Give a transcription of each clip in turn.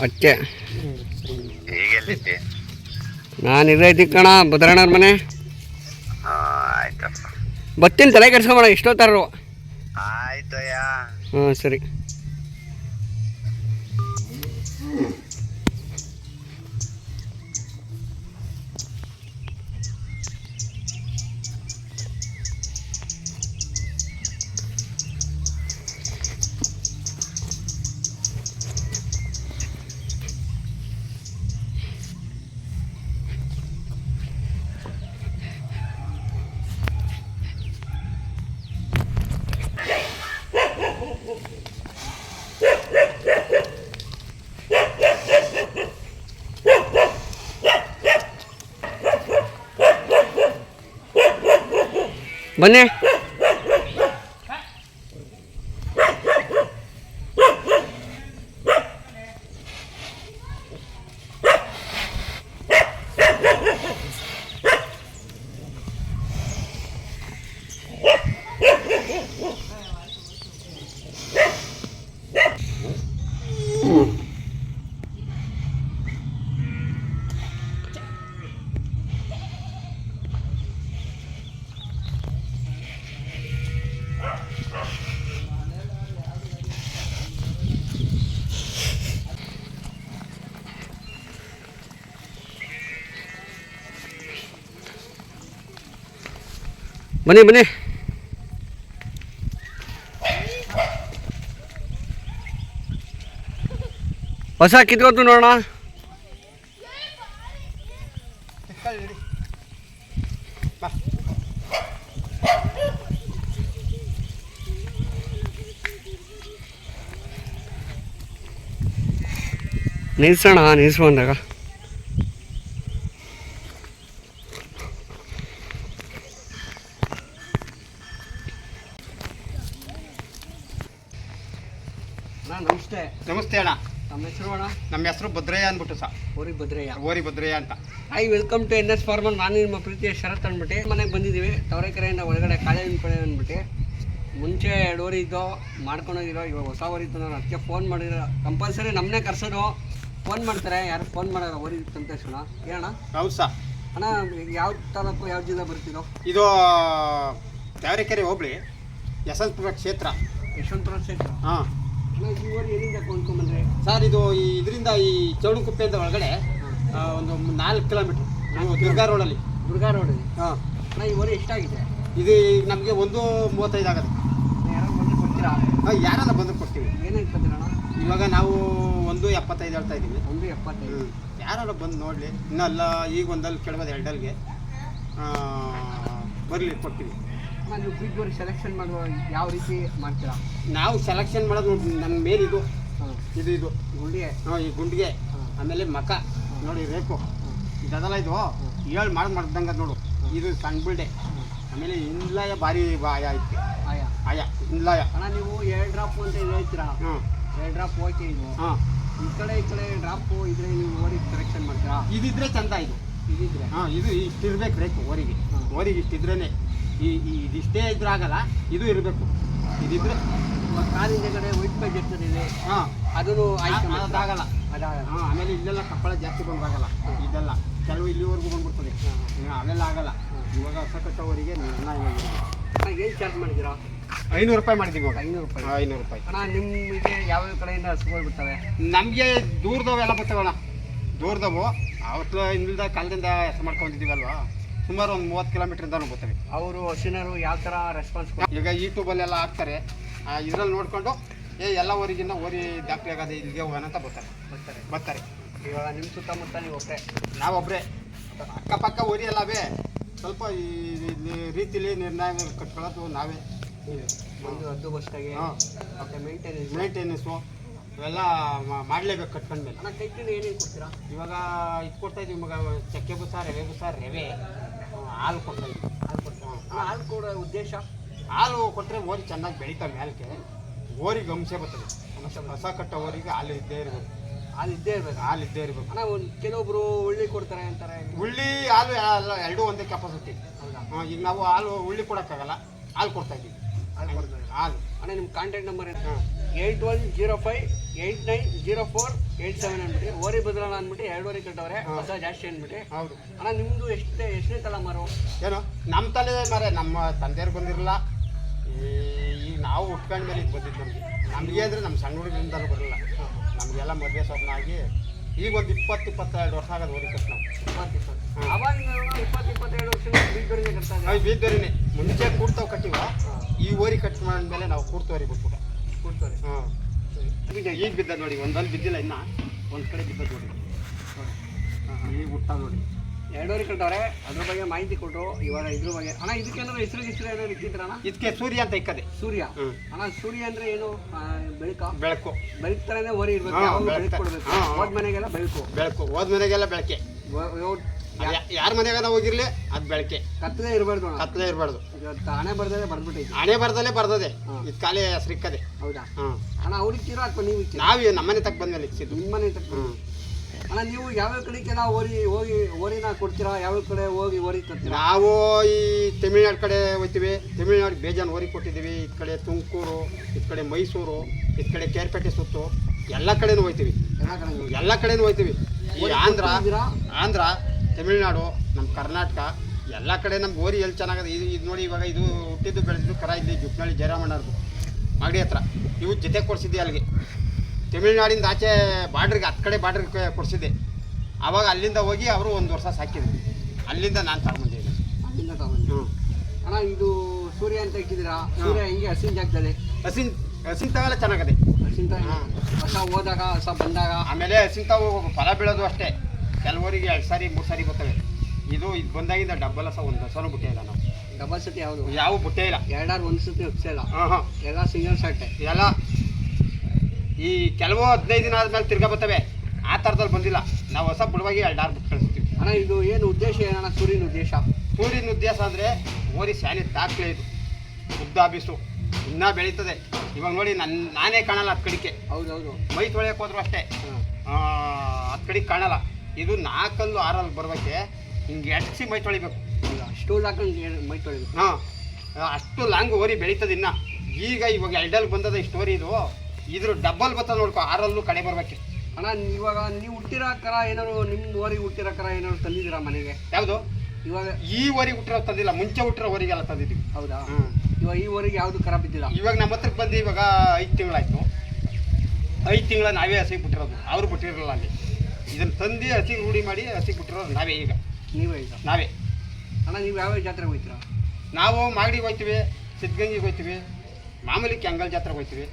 ಅಚ್ಚೆ ಈಗೆಲ್ಲಿದ್ದೆ? ನಾನು ಇದೈತಿ ಕಣ ಭದ್ರಣ್ಣವ್ರ ಮನೆ. ಬತ್ತಿನ ತಲೆ ಕೆಡ್ಸ್ಕೊಂಬೇಡ ಎಷ್ಟೋ ಆಯ್ತಯ್ಯ. ಹ್ಞೂ ಸರಿ. ಬನ್ನಿ ಬನ್ನಿ ಬನ್ನಿ ಹೊಸ ಕಿತ್ಕೊತು ನೋಡೋಣ. ನಿಲ್ಸೋಣ ನಿಲ್ಸ್ಕೊಂಡಾಗ ನಮಸ್ತೆ ಅಣ್ಣ. ನಮ್ಮ ಹೆಸರು ಅಣ್ಣ? ನಮ್ಮ ಹೆಸರು ಭದ್ರಯ್ಯ ಅಂದ್ಬಿಟ್ಟು ಸಹ ಓರಿ ಭದ್ರಯ್ಯ. ಓರಿ ಭದ್ರಯ್ಯ ಅಂತ. I welcome to N S farmer ನಾನು ನಿಮ್ಮ ಪ್ರೀತಿಯ ಶರತ್ ಅಂದ್ಬಿಟ್ಟು ಮನೆಗೆ ಬಂದಿದ್ದೀವಿ. ತವರೆಕೆರೆಯಿಂದ ಒಳಗಡೆ ಕಾಲೇಜಿನ ಕಡೆ ಅಂದ್ಬಿಟ್ಟು. ಮುಂಚೆ ಎರಡು ಓರಿ ಇದ್ದೋ ಮಾಡ್ಕೊಂಡೋಗಿರೋ ಇವಾಗ ಹೊಸ ಓರಿ ಇತ್ತು ನಾನು ಅದಕ್ಕೆ ಫೋನ್ ಮಾಡಿರೋ ಕಂಪಲ್ಸರಿ ನಮ್ಮನ್ನೇ ಕರ್ಸೋದು. ಫೋನ್ ಮಾಡ್ತಾರೆ ಯಾರು ಫೋನ್ ಮಾಡೋರು ಓರಿ ಇತ್ತು ಅಂತ ಹೇಳೋಣ. ಏನಣ್ಣ? ಹೌದು ಸಹ ಅಣ್ಣ ಯಾವ ತಾಲೂಕು ಯಾವ ಜಿಲ್ಲೆ ಬರ್ತಿದ್ದೋ? ಇದು ತವರೆಕೆರೆ ಹೋಬಳಿ ಯಶವಂತಪುರ ಕ್ಷೇತ್ರ. ಯಶವಂತಪುರ ಕ್ಷೇತ್ರ? ಹಾಂ. ಸರ್ ಇದು ಈ ಇದರಿಂದ ಈ ಚೌಡಕುಪ್ಪೆಯಿಂದ ಒಳಗಡೆ ಒಂದು ನಾಲ್ಕು ಕಿಲೋಮೀಟ್ರ್ ನಾನು ದುರ್ಗಾ ರೋಡಲ್ಲಿ ದುರ್ಗಾ ರೋಡ್ ಹಾಂ. ಈ ಓರಿ ಎಷ್ಟಾಗಿದೆ? ಇದು ಈಗ ನಮಗೆ ಒಂದು ಮೂವತ್ತೈದು ಆಗುತ್ತೆ. ಯಾರೋ ಬಂದು ಕೊಡ್ತೀರಾ? ಹಾಂ ಯಾರನ್ನ ಬಂದು ಕೊಡ್ತೀವಿ. ಏನು ಇಟ್ಕೊತೀರಣ್ಣ ಇವಾಗ ನಾವು ಒಂದು ಎಪ್ಪತ್ತೈದು ಹೇಳ್ತಾ ಇದ್ದೀವಿ. ಒಂದು ಎಪ್ಪತ್ತೈದು. ಯಾರು ಬಂದು ನೋಡಲಿ. ಇನ್ನಲ್ಲ ಈಗ ಒಂದಲ್ಲಿ ಕೇಳ್ಬೋದು ಎರಡಲ್ಲಿಗೆ ಬರಲಿ ಕೊಡ್ತೀವಿ. ನೀವು ಸೆಲೆಕ್ಷನ್ ಮಾಡುವ ಯಾವ ರೀತಿ ಮಾಡ್ತೀರಾ? ನಾವು ಸೆಲೆಕ್ಷನ್ ಮಾಡೋದು ನೋಡಿ ಮೇಲಿದು ಹಾಂ. ಇದು ಇದು. ಗುಂಡಿಗೆ? ಹಾಂ ಈ ಗುಂಡಿಗೆ. ಆಮೇಲೆ ಮಕ ನೋಡಿ ರೇಕು. ಇದೆಲ್ಲ ಇದು ಏಳು ಮಾಡಿ ಮಾಡ್ದಂಗೆ ನೋಡು. ಇದು ಸಣ್ಣ ಬಿಲ್ಡೆ ಆಮೇಲೆ ಇಂದ್ಲಾಯ ಭಾರಿ ಆಯ ಐತೆ. ಆಯಾ. ಆಯ ಇಂದ್ಲಾಯ ಅಣ್ಣ ನೀವು ಎರಡು ಡ್ರಾಪ್ ಅಂತ ಇದು ಹೇಳ್ತೀರಾ? ಹಾಂ. ಎರಡು ಡ್ರಾಪ್ ಓಕೆ ಇದು. ಹಾಂ. ಈ ಕಡೆ ಈ ಕಡೆ ಡ್ರಾಪ್ ಇದ್ರೆ ನೀವು ಓರಿ ಸೆಲೆಕ್ಷನ್ ಮಾಡ್ತೀರಾ? ಇದಿದ್ರೆ ಚಂದ ಇದು. ಇದಿದ್ರೆ? ಹಾಂ ಇದು ಇಷ್ಟಿರ್ಬೇಕು ರೇಕು ಓರಿಗೆ. ಓರಿಗೆ ಇಷ್ಟಿದ್ರೇ ಈ ಇದಿಷ್ಟೇ ಇದ್ರೆ ಆಗಲ್ಲ. ಇದು ಇರಬೇಕು. ಇದಿದ್ರೆ ಕಾಲಿಂದ ಕಡೆ ವೈಟ್ ಪೇಜ್ ಇರ್ತದೆ ಇದೆ. ಹಾಂ. ಅದನ್ನು? ಅದಾಗಲ್ಲ. ಅದಾಗಲ್ಲ. ಹಾಂ ಆಮೇಲೆ ಇಲ್ಲೆಲ್ಲ ಕಪ್ಪಳ ಜಾಸ್ತಿ ಬಂದಾಗಲ್ಲ. ಇದೆಲ್ಲ ಕೆಲವು ಇಲ್ಲಿವರೆಗೂ ಬಂದ್ಬಿಡ್ತದೆ. ಅವೆಲ್ಲ ಆಗಲ್ಲ. ಇವಾಗ ಹೊಸ ಕಟ್ಟೋವರಿಗೆ ಏನು ಚಾರ್ಜ್ ಮಾಡಿದ್ದೀರಾ? ಐನೂರು ರೂಪಾಯಿ ಮಾಡಿದ್ದೀವಿ ಇವಾಗ. ಐನೂರು ರೂಪಾಯಿ. ಐನೂರು ರೂಪಾಯಿ. ಅಣ್ಣ ನಿಮಗೆ ಯಾವ್ಯಾವ ಕಡೆಯಿಂದ ಹಸುಗಳು ಬಿಡ್ತವೆ ನಮಗೆ ದೂರದವೆಲ್ಲ ಬರ್ತಾವಲ್ಲ ದೂರದವು. ಅವತ್ತು ಇಂದ ಕಾಲದಿಂದ ಹೆಸರು ಮಾಡ್ಕೊಂಡಿದ್ದೀವಲ್ವಾ ಸುಮಾರು ಒಂದು ಮೂವತ್ತು ಕಿಲೋಮೀಟ್ರಿಂದನೂ ಬರ್ತವೆ ಅವರು ಹಸಿನರು ಯಾವ ಥರ ರೆಸ್ಪಾನ್ಸ್ ಈಗ ಯೂಟ್ಯೂಬಲ್ಲೆಲ್ಲ ಹಾಕ್ತಾರೆ. ಇದರಲ್ಲಿ ನೋಡಿಕೊಂಡು ಏ ಎಲ್ಲ ಊರಿಗಿನ್ನ ಓರಿ ಡಾಕ್ಟ್ರಿ ಆಗೋದು ಇಲ್ಲಿಗೆ ಹೋಗೋಣ ಅಂತ ಬರ್ತಾರೆ. ಬರ್ತಾರೆ. ಬರ್ತಾರೆ. ಇವಾಗ ನಿಮ್ಮ ಸುತ್ತಮುತ್ತ ನೀವು ಒಬ್ಬರೇ ನಾವೊಬ್ಬರೇ ಅಕ್ಕಪಕ್ಕ ಊರಿ ಎಲ್ಲವೇ ಸ್ವಲ್ಪ ಈ ರೀತಿಲಿ ನಿರ್ಣಯ ಕಟ್ಕೊಳ್ಳೋದು ನಾವೇ. ಒಂದು ಹದ್ದು ಬಸ್ಟಾಗೆ ಹಾಂ. ಮತ್ತೆ ಮೇಂಟೆನೆನ್ಸ್ ಮೇಂಟೆನೆನ್ಸು ಇವೆಲ್ಲ ಮಾಡಲೇಬೇಕು ಕಟ್ಕೊಂಡ್ಮೇಲೆ. ಅಣ್ಣ ಕೈಟಿನ ಏನೇನು ಕೊಡ್ತೀರಾ? ಇವಾಗ ಇದು ಕೊಡ್ತಾಯಿದ್ದೀವಿ ಇವಾಗ ಚಕ್ಕೆ ಬಸಾರ ರವೆ ಬುಸ ರವೆ. ಹಾಲು ಕೊಡ್ತಾ ಇದ್ದೀವಿ ಹಾಲು ಕೊಡ್ತಾ ಅಣ್ಣ ಹಾಲು ಕೊಡೋ ಉದ್ದೇಶ? ಹಾಲು ಕೊಟ್ಟರೆ ಓರಿ ಚೆನ್ನಾಗಿ ಬೆಳೀತಾ ಮೇಲಕ್ಕೆ. ಓರಿಗೆ ಗಮಸೆ ಬರ್ತದೆ. ಹೊಸ ಕಟ್ಟ ಓರಿಗೆ ಹಾಲು ಇದ್ದೇ ಇರಬೇಕು. ಹಾಲು ಇದ್ದೇ ಇರಬೇಕು. ಹಾಲು ಇದ್ದೇ ಇರಬೇಕು. ಅಣ್ಣ ಒಂದು ಕೆಲವೊಬ್ರು ಉಳ್ಳಿ ಕೊಡ್ತಾರೆ ಅಂತಾರೆ. ಉಳ್ಳಿ ಹಾಲು ಎಲ್ಲ ಎರಡೂ ಒಂದೇ ಕೆಪಾಸಿಟಿ ಹೌದಾ? ಈಗ ನಾವು ಹಾಲು ಉಳ್ಳಿ ಕೊಡೋಕ್ಕಾಗಲ್ಲ. ಹಾಲು ಕೊಡ್ತಾ ಇದ್ದೀವಿ. ಹಾಲು ಹಾಲು. ಅಣ್ಣ ನಿಮ್ಮ ಕಾಂಟ್ಯಾಕ್ಟ್ ನಂಬರ್ ಹಾಂ. Eight one zero five eight nine zero four eight seven ಅಂದ್ಬಿಟ್ಟು ಓರಿ ಬದಲಾಣ ಅಂದ್ಬಿಟ್ಟು ಎರಡೂವರೆ ಕಟ್ಟವ್ರೆ ಹೊಸ ಜಾಸ್ತಿ ಅಂದ್ಬಿಟ್ಟು. ಹೌದು. ಅಣ್ಣ ನಿಮ್ಮದು ಎಷ್ಟೇ ಎಷ್ಟನೇ ತಲ ಮಾರು? ಏನು ನಮ್ಮ ತಲೆ ಮಾರೆ ನಮ್ಮ ತಂದೆಯವ್ರು ಬಂದಿರಲಿಲ್ಲ ಈ ನಾವು ಉಟ್ಕೊಂಡ ಮೇಲೆ ಇದು ಬಂದಿದ್ದು ನಮಗೆ. ನಮಗೆ ಅಂದರೆ ನಮ್ಮ ಸಣ್ಣ ಹುಡುಗರಿಂದಲೂ ಬರಲಿಲ್ಲ ನಮಗೆಲ್ಲ ಮದುವೆ ಸ್ವಪ್ನ ಆಗಿ ಈಗ ಒಂದು ಇಪ್ಪತ್ತು ಇಪ್ಪತ್ತೆರಡು ವರ್ಷ ಆಗೋದು ಓರಿ ಕಷ್ಟ ನಾವು ಇಪ್ಪತ್ತು ಇಪ್ಪತ್ತು. ಹ್ಮ್. ಅವಾಗ ಇಪ್ಪತ್ತು ಇಪ್ಪತ್ತೆರಡು ವರ್ಷ ಕಟ್ತಾ ಬೀದ್ದೋರಿನೇ ಮುಂಚೆ ಕೂಡ್ತಾವ್ ಕಟ್ಟಿವ. ಈ ಓರಿ ಕಟ್ ಮಾಡಿದ್ಮೇಲೆ ನಾವು ಕೂಡ್ತೋರಿ ಬಿಟ್ಬಿಟ್ಟು ಕೊಡ್ತಾರೆ. ಹಾಂ. ಈಗ ಬಿದ್ದ ನೋಡಿ ಒಂದಲ್ಲಿ ಬಿದ್ದಿಲ್ಲ ಇನ್ನ. ಒಂದು ಕಡೆ ಬಿದ್ದ ನೋಡಿ. ಈಗ ಹುಟ್ಟ ನೋಡಿ. ಎರಡೂವರೆ ಕಟ್ಟವ್ರೆ ಅದ್ರ ಬಗ್ಗೆ ಮಾಹಿತಿ ಕೊಟ್ಟರು ಇವಾಗ ಇದ್ರ ಬಗ್ಗೆ ಅಣ್ಣ ಇದಕ್ಕೇನಾದ್ರು ಹೆಸರು ಹೆಸರು ಏನೋ ಇಟ್ಟಿದ್ರಣ್ಣ ಇದಕ್ಕೆ ಸೂರ್ಯ ಅಂತ ಇಕ್ಕದೆ. ಸೂರ್ಯ? ಅಣ್ಣ ಸೂರ್ಯ ಅಂದ್ರೆ ಏನು? ಬೆಳಕು? ಬೆಳಕ. ಬೆಳಕು ತರನೇ ಓರಿ ಇರ್ಬೇಕು ಹಾ, ಬೆಳಕು. ಕೊಡಬೇಕು. ಹಾ, ಹಾ. ಹೋದ್ ಮನೆಗೆಲ್ಲ ಬೆಳಕು. ಬೆಳಕು. ಹೋದ ಮನೆಗೆಲ್ಲ ಬೆಳಕೆ ಯಾರ ಮನೆಗ ಹೋಗಿರ್ಲಿ ಅದ್ ಬೆಳಕೆ. ಕತ್ತಲೆ ಇರಬಾರ್ದು ಕತ್ತಲೇ ಇರಬಾರ್ದು. ಹಣೆ ಬರ್ದಲೆ ಬರ್ದ್ಬಿಟ್ಟೈತಿ. ಹಣೆ ಬರ್ದಲ್ಲೇ ಬರ್ದದೆ. ಇದು ಖಾಲಿ ಸಿಕ್ಕದೆ ಹೌದಾ? ಅಣ್ಣ ಅವ್ರಿಗೆ ತೀರಾ ನೀವು ನಾವೇ ನಮ್ಮನೆ ತಕ್ಕ ಬಂದ್ಮೇಲೆ ಇಕ್ಸಿದ್ದು? ನಿಮ್ಮನೆ ತಕ್ಕ ಅಣ್ಣ ನೀವು ಯಾವ್ಯಾವ ಕಡೆಗೆಲ್ಲ ಓರಿ ಹೋಗಿ ಓರಿನ ಕೊಡ್ತೀರಾ? ಯಾವ ಕಡೆ ಹೋಗಿ ಓರಿ ತರ್ತೀರಾ? ನಾವು ಈ ತಮಿಳ್ನಾಡು ಕಡೆ ಹೋಗ್ತೀವಿ ತಮಿಳ್ನಾಡು ಬೇಜಾನ್ ಓರಿ ಕೊಟ್ಟಿದ್ದೀವಿ. ಈ ಕಡೆ ತುಮಕೂರು ಈ ಕಡೆ ಮೈಸೂರು ಈ ಕಡೆ ಕೇರ್ಪೇಟೆ ಸುತ್ತು. ಎಲ್ಲ ಕಡೆನೂ ಹೋಗ್ತೀವಿ ಎಲ್ಲ. ಕಡೆನೂ ಹೋಗ್ತೀವಿ ಈ ಆಂಧ್ರ? ಆಂಧ್ರ ತಮಿಳ್ನಾಡು ನಮ್ಮ ಕರ್ನಾಟಕ ಎಲ್ಲ ಕಡೆ ನಮ್ಮ ಓರಿ ಎಲ್ಲಿ ಚೆನ್ನಾಗದೆ. ಇದು ಇದು ನೋಡಿ ಇವಾಗ ಇದು ಹುಟ್ಟಿದ್ದು ಬೆಳೆದಿದ್ದು ಕರ ಇಲ್ಲಿ ಜುಟ್ನಳ್ಳಿ ಜಯರಾಮಣ್ಣವ್ರದ್ದು ಮಾಗಡಿ ಹತ್ರ. ಇವು ಜೊತೆ ಕೊಡಿಸಿದ್ದೆ ಅಲ್ಲಿಗೆ. ತಮಿಳ್ನಾಡಿಂದ ಆಚೆ ಬಾರ್ಡ್ರಿಗೆ ಹತ್ತು ಕಡೆ ಬಾರ್ಡ್ರಿಗೆ ಕೊಡಿಸಿದ್ದೆ. ಆವಾಗ ಅಲ್ಲಿಂದ ಹೋಗಿ ಅವರು ಒಂದು ವರ್ಷ ಸಾಕಿದ್ರು. ಅಲ್ಲಿಂದ ನಾನು ತಗೊಂಡಿದ್ದೆ ಅಲ್ಲಿಂದ ತಗೊಂಡು ಹ್ಞೂ ಅಣ್ಣ ಇದು ಸೂರ್ಯ ಅಂತ ಇಟ್ಟಿದ್ದೀರಾ ಸೂರ್ಯ ಹಿಂಗೆ ಹಸಿನ ಜಾಗದಲ್ಲಿ ಹಸಿನ ಹಸಿಂತಾವೆಲ್ಲ ಚೆನ್ನಾಗದೆ. ಹಸಿಂತ ಹಾ. ಹೊಸ ಹೋದಾಗ ಹೊಸ ಬಂದಾಗ? ಆಮೇಲೆ ಹಸಿಂತಾವು ಫಲ ಬೀಳೋದು ಅಷ್ಟೇ. ಕೆಲವರಿಗೆ ಎರಡು ಸಾರಿ ಮೂರು ಸಾರಿ ಬರ್ತವೆ. ಇದು ಇದು ಬಂದಾಗಿಂದ ಡಬ್ಬಲ್ ಸಹ ಒಂದು ಸಲ ಬುಟ್ಟೆ ಇಲ್ಲ ನಾವು. ಡಬಲ್ ಸತಿ ಯಾವುದು ಯಾವ ಬುಟ್ಟೆ ಇಲ್ಲ. ಎರಡಾರು ಒಂದು ಸತಿ ಇಲ್ಲ. ಹಾಂ ಹಾಂ ಎಲ್ಲ ಸಿಂಗಲ್ ಶರ್ಟೆ ಎಲ್ಲ ಈ ಕೆಲವು ಹದಿನೈದು ದಿನ ಆದಮೇಲೆ ತಿರ್ಗಾ ಬರ್ತವೆ. ಆ ಥರದಲ್ಲಿ ಬಂದಿಲ್ಲ. ನಾವು ಹೊಸ ಬುಡವಾಗಿ ಎರಡಾರು ಬುಟ್ಟು ಕಳಿಸ್ತೀವಿ. ಅಣ್ಣ ಇದು ಏನು ಉದ್ದೇಶ ಏನಣ್ಣ? ಸೂರ್ಯನ ಉದ್ದೇಶ? ಸೂರ್ಯನ ಉದ್ದೇಶ ಅಂದರೆ ಓರಿ ಶಾಲೆ ದಾಖಲೆ ಇದು. ಉದ್ದಾಬಿಸು ಇನ್ನೂ ಬೆಳೀತದೆ. ಇವಾಗ ನೋಡಿ ನನ್ನ ನಾನೇ ಕಾಣಲ್ಲ ಹತ್ತು ಕಡಿಕೆ. ಹೌದೌದು. ಮೈ ತೊಳೆಯೋಕೆ ಹೋದ್ರು ಅಷ್ಟೇ. ಹತ್ತು ಕಡೆಗೆ ಕಾಣಲ್ಲ. ಇದು ನಾಲ್ಕಲ್ಲು ಆರಲ್ಲಿ ಬರ್ಬೇಕೆ ಹಿಂಗೆ ಎಟ್ಸಿ ಮೈ ತೊಳಿಬೇಕು? ಅಷ್ಟು ಲಾಂಗ್ ಮೈ ತೊಳಿಬೇಕು. ಹಾಂ ಅಷ್ಟು ಲಾಂಗ್ ಓರಿ ಬೆಳೀತದೆ ಇನ್ನು. ಈಗ ಇವಾಗ ಎರಡಲ್ಲಿ ಬಂದದ ಇಷ್ಟು ಸ್ಟೋರಿ ಇದು. ಇದ್ರ ಡಬ್ಬಲ್ ಬರ್ತದೆ ನೋಡ್ಕೊ ಆರಲ್ಲೂ ಕಡೆ ಬರ್ಬೇಕು. ಅಣ್ಣ ಇವಾಗ ನೀವು ಹುಟ್ಟಿರೋ ಕರ ಏನಾದ್ರು ನಿಮ್ಮ ಓರಿಗೆ ಹುಟ್ಟಿರೋ ಕರ ಏನಾದ್ರು ತಂದಿದ್ದೀರಾ ಮನೆಗೆ? ಯಾವುದು? ಇವಾಗ ಈ ಓರಿಗೆ ಹುಟ್ಟಿರೋ ತಂದಿಲ್ಲ ಮುಂಚೆ ಹುಟ್ಟಿರೋ ಓರಿಗೆಲ್ಲ ತಂದಿದ್ದೀವಿ. ಹೌದಾ? ಇವಾಗ ಈ ಓರಿಗೆ ಯಾವುದು ಕರ ಬಿದ್ದಿಲ್ಲ? ಇವಾಗ ನಮ್ಮ ಹತ್ರಕ್ಕೆ ಬಂದು ಇವಾಗ ಐದು ತಿಂಗಳಾಯಿತು. ಐದು ತಿಂಗಳ ನಾವೇ ಹಸಿ ಬಿಟ್ಟಿರೋದು. ಅವ್ರು ಬಿಟ್ಟಿರಲಿಲ್ಲ ಅಲ್ಲಿ. ಇದನ್ನು ತಂದು ಹಸಿಗೆ ರೂಢಿ ಮಾಡಿ ಹಸಿಗೆ ಬಿಟ್ಟಿರೋದು ನಾವೇ ಈಗ. ನೀವೇ ಈಗ? ನಾವೇ. ಅಣ್ಣ ನೀವು ಯಾವ್ಯಾವ ಜಾತ್ರೆಗೆ ಹೋಗ್ತೀರಾ ನಾವು ಮಾಗಡಿಗೆ ಹೋಗ್ತೀವಿ ಸಿದ್ಧಗಂಗಿಗೆ ಹೋಗ್ತೀವಿ ಮಾಮೂಲಿ ಕೆಂಗಲ್ ಜಾತ್ರೆಗೆ ಹೋಗ್ತೀವಿ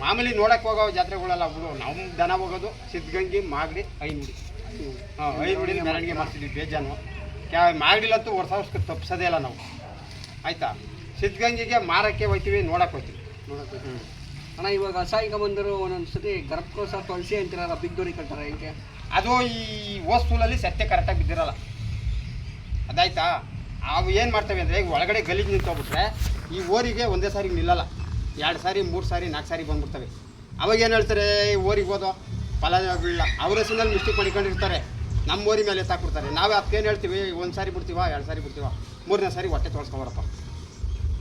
ಮಾಮೂಲಿ ನೋಡಕ್ಕೆ ಹೋಗೋ ಜಾತ್ರೆಗಳೆಲ್ಲ ಬಿಡು. ನಮ್ಮ ದನ ಹೋಗೋದು ಸಿದ್ಧಗಂಗಿ ಮಾಗಡಿ ಐನುಡಿ ಹಾಂ ಐನುಡಿ ಮೆರವಣಿಗೆ ಮಾಡ್ತಿದ್ವಿ ಬೇಜಾನು. ಕ್ಯಾ ಮಾಗಡಿಲಂತೂ ವರ್ಷ ತಪ್ಪಿಸೋದೇ ಇಲ್ಲ ನಾವು. ಆಯಿತಾ? ಸಿದ್ಧಗಂಗಿಗೆ ಮಾರಕ್ಕೆ ಹೋಗ್ತೀವಿ ನೋಡಕ್ಕೆ ಹೋಗ್ತೀವಿ ನೋಡಕ್ಕೆ ಅಣ್ಣ, ಇವಾಗ ಅಸಹಾಯಕ ಬಂದರು ಒಂದೊಂದು ಸತಿ ಗರ್ಭಕೋಶ ತೊಳಸಿ ಅಂತಿರಲ್ಲ ಬಿದ್ದೋರಿ ಕಟ್ಟಾರ ಹೆಂಗೆ ಅದು ಈ ವಸ್ತುಲಲ್ಲಿ ಸತ್ಯ ಕರೆಕ್ಟಾಗಿ ಬಿದ್ದಿರಲ್ಲ. ಅದಾಯ್ತಾ? ಅವು ಏನು ಮಾಡ್ತೇವೆ ಅಂದರೆ, ಈಗ ಒಳಗಡೆ ಗಲೀಜು ನಿಂತೋಗ್ಬಿಟ್ರೆ ಈ ಓರಿಗೆ ಒಂದೇ ಸಾರಿ ನಿಲ್ಲಲ್ಲ. ಎರಡು ಸಾರಿ, ಮೂರು ಸಾರಿ, ನಾಲ್ಕು ಸಾರಿ ಬಂದ್ಬಿಡ್ತವೆ. ಅವಾಗ ಏನು ಹೇಳ್ತಾರೆ, ಈ ಓರಿಗೆ ಹೋದೋ? ಫಲ ಬೀಳಲ್ಲ ಅವ್ರ ಹೆಸರಿನಲ್ಲಿ ಮಿಸ್ಟೇಕ್ ಮಾಡಿಕೊಂಡಿರ್ತಾರೆ ನಮ್ಮ ಓರಿ ಮೇಲೆ ಎತ್ತಾಕ್ಬಿಡ್ತಾರೆ. ನಾವು ಅದಕ್ಕೇನು ಹೇಳ್ತೀವಿ? ಒಂದು ಸಾರಿ ಬಿಡ್ತೀವ? ಎರಡು ಸಾರಿ ಬಿಡ್ತೀವ? ಮೂರನೇ ಸಾರಿ ಹೊಟ್ಟೆ ತೊಳ್ಸ್ಕೊಂಬರಪ್ಪ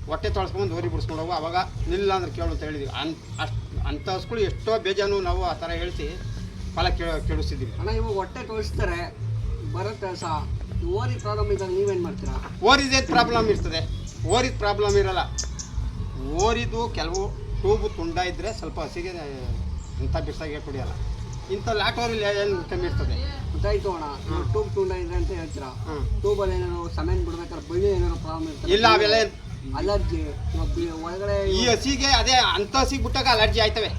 ಹೊಟ್ಟೆ ತೊಳಸ್ಕೊಂಡು ಹೋರಿ ಬಿಡಿಸ್ಕೊಂಡು ಹೋಗು. ಅವಾಗ ನಿಲ್ಲ ಅಂದ್ರೆ ಕೇಳು ಅಂತ ಹೇಳಿದ್ವಿ. ಅನ್ ಅಷ್ಟು ಅಂಥ ಹಸ್ಗಳು ಎಷ್ಟೋ ಬೇಜಾನು ನಾವು ಆ ಥರ ಹೇಳ್ತಿ ಫಲ ಕೇಳ ಕೇಳಿಸ್ತಿದ್ದೀವಿ ಅಣ್ಣ ಇವಾಗ ಹೊಟ್ಟೆ ತೊಳಿಸ್ತಾರೆ ಬರುತ್ತೆ ಸಹ ಓರಿ ಪ್ರಾಬ್ಲಮ್ ಇದ್ದಾಗ ನೀವೇನು ಮಾಡ್ತೀರಾ? ಓರಿದೇನು ಪ್ರಾಬ್ಲಮ್ ಇರ್ತದೆ. ಓರಿದ ಪ್ರಾಬ್ಲಮ್ ಇರಲ್ಲ. ಓರಿದು ಕೆಲವು ಟೂಬ್ ತುಂಡ ಇದ್ದರೆ ಸ್ವಲ್ಪ ಹಸಿಗೆ ಇಂಥ ಬಿಸಾಗೆ ಕುಡಿಯಲ್ಲ. ಇಂಥ ಲಾಟೋರಲ್ಲಿ ಏನು ಕಮ್ಮಿ ಇರ್ತದೆ? ಗೊತ್ತಾಯ್ತು ಅಣ್ಣ. ಟೂಬ್ ತುಂಡ ಇದ್ರೆ ಅಂತ ಹೇಳ್ತೀರಾ? ಟೂಬಲ್ಲಿ ಏನಾದ್ರು ಸಮೇನ್ ಬಿಡ್ಬೇಕಾದ್ರೆ ಬಳ್ಳಿ ಏನಾದ್ರು ಪ್ರಾಬ್ಲಮ್ ಇರ್ತದೆ. ಇಲ್ಲ ಅವೆಲ್ಲ ಅಲರ್ಜಿ ಒಳಗಡೆ ಈ ಹಸಿಗೆ ಅದೇ ಅಂಥ ಹಸಿಗೆ ಬಿಟ್ಟಾಗ ಅಲರ್ಜಿ ಆಯ್ತವೆ.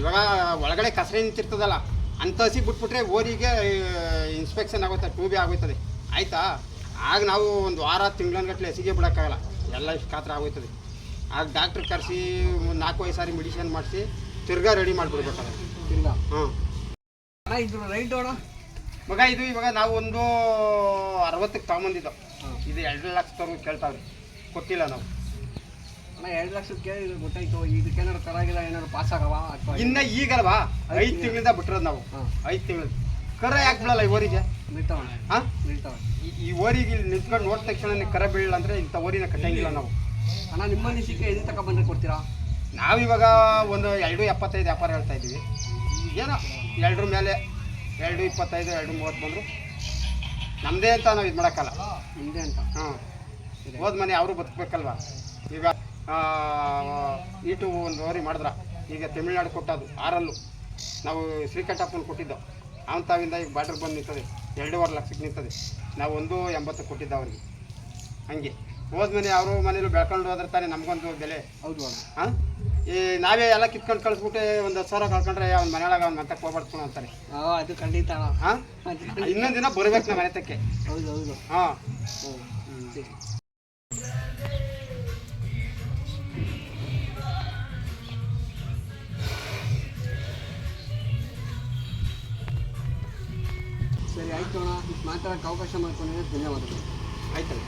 ಇವಾಗ ಒಳಗಡೆ ಕಸರೆ ನಿಂತಿರ್ತದಲ್ಲ ಅಂತ ಹಸಿ ಬಿಟ್ಬಿಟ್ರೆ ಓರಿಗೆ ಇನ್ಸ್ಪೆಕ್ಷನ್ ಆಗುತ್ತೆ ಟೂಬಿ ಆಗೋಯ್ತದೆ ಆಯಿತಾ? ಆಗ ನಾವು ಒಂದು ವಾರ ತಿಂಗಳನ್ಗಟ್ಲೆ ಹಸಿಗೆ ಬಿಡೋಕ್ಕಾಗಲ್ಲ. ಎಲ್ಲ ಇಷ್ಟು ಕಾತ್ರ ಆಗೋಯ್ತದೆ. ಆಗ ಡಾಕ್ಟ್ರ್ ಕರೆಸಿ ನಾಲ್ಕು ಐದು ಸಾರಿ ಮೆಡಿಸಿನ್ ಮಾಡಿಸಿ ತಿರ್ಗಾ ರೆಡಿ ಮಾಡಿಬಿಡ್ಬೇಕಾದ್ರೆ ಇಲ್ಲ ಹಾಂ. ಇದ್ರ ರೈಟ್ ಅಣ್ಣ? ಮಗ ಇದು ಇವಾಗ ನಾವು ಒಂದು ಅರವತ್ತಕ್ಕೆ ತಗೊಂಬಂದಿದ್ದು ಇದು ಎರಡು ಲಕ್ಷದವರೆಗೂ ಕೇಳ್ತಾವ್ರಿ. ಕೊಟ್ಟಿಲ್ಲ ನಾವು. ಅಣ್ಣ ಎರಡು ಲಕ್ಷಕ್ಕೆ ಕೇಳಿದ್ರೆ ಗೊತ್ತಾಯ್ತು. ಇದಕ್ಕೇನಾದ್ರು ಕರಾಗಿಲ್ಲ ಏನಾದ್ರು ಪಾಸ್ ಆಗವ ಅಥವಾ ಇನ್ನ ಈಗಲ್ವಾ? ಐದು ತಿಂಗಳಿಂದ ಬಿಟ್ಟಿರೋದು ನಾವು. ಹಾಂ. ಐದು ತಿಂಗಳು. ಕರ ಯಾಕೆ ಬಿಡಲ್ಲ ಈ ಓರಿಗೆ? ಹಾಂ? ನಿಲ್ತಾವ ಈ- ಈ ಓರಿಗೆ ಇಲ್ಲಿ ನಿಂತ್ಕೊಂಡು ನೋಡಿದ ತಕ್ಷಣ ಕರ ಬೀಳಲ್ಲ ಅಂದ್ರೆ ಇಂಥ ಓರಿನ ಕಟ್ಟಂಗಿಲ್ಲ ನಾವು. ಅಣ್ಣ ನಿಮ್ಮ ಅನಿಸಿಕೆ ಎಲ್ಲಿ ತಕ ಬಂದ್ರೆ ಕೊಡ್ತೀರಾ? ನಾವಿವಾಗ ಒಂದು ಎರಡು ಎಪ್ಪತ್ತೈದು ವ್ಯಾಪಾರ ಹೇಳ್ತಾ ಇದ್ದೀವಿ. ಏನೋ ಎರಡರ ಮೇಲೆ ಎರಡು ಇಪ್ಪತ್ತೈದು ಎರಡು ಮೂವತ್ತು ಬಂದರು. ನಮ್ಮದೇ ಅಂತ ನಾವು ಇದು ಮಾಡೋಕ್ಕಲ್ಲ. ನಿಮ್ಮದೇ ಅಂತ? ಹಾಂ. ಹೋದ ಮನೆ ಅವರು ಬದುಕಬೇಕಲ್ವ? ಈಗ ಈಟು ಒಂದು ಓರಿ ಮಾಡಿದ್ರ. ಈಗ ತಮಿಳ್ನಾಡು ಕೊಟ್ಟದು ಆರಲ್ಲು. ನಾವು ಶ್ರೀಕಂಠಪ್ಪನ ಕೊಟ್ಟಿದ್ದು. ಅವನ ತಾವಿಂದ ಈಗ ಬಾರ್ಡ್ರ್ ಬಂದು ನಿಂತದೆ. ಎರಡೂವರೆ ಲಕ್ಷಕ್ಕೆ ನಿಂತದೆ. ನಾವು ಒಂದು ಎಂಬತ್ತು ಕೊಟ್ಟಿದ್ದ ಅವ್ರಿಗೆ. ಹಂಗೆ. ಹೋದ ಮನೆ ಅವರು ಮನೇಲೂ ಬೆಳ್ಕೊಂಡು ಹೋದ್ರೆ ತಾನೇ ನಮಗೊಂದು ಬೆಲೆ. ಹೌದು ಹಾಂ ಈ ನಾವೇ ಎಲ್ಲ ಕಿತ್ಕೊಂಡು ಕಳಿಸ್ಬಿಟ್ಟು ಒಂದು ಹತ್ತು ಸಾವಿರ ಕಳ್ಕೊಂಡ್ರೆ ಅವ್ನ ಮನೆಯೊಳಗೆ ಅವ್ನ ಮತ್ತೆ ಹೋಗ್ಬಾರ್ದು ಅಂತಾರೆ. ಅದು ಖಂಡಿತ ಹಾಂ ಇನ್ನೊಂದು ದಿನ ಬರ್ಬೇಕು ನಮ್ಮ ಮನೆ ತಕ್ಕೆ ಹೌದು ಹೌದು. ಹಾಂ. ಮಾತಾಡೋಕ್ಕೆ ಅವಕಾಶ ಮಾಡ್ಕೊಂಡಿದ್ದೆ ಧನ್ಯವಾದಗಳು. ಆಯ್ತಲ್ಲ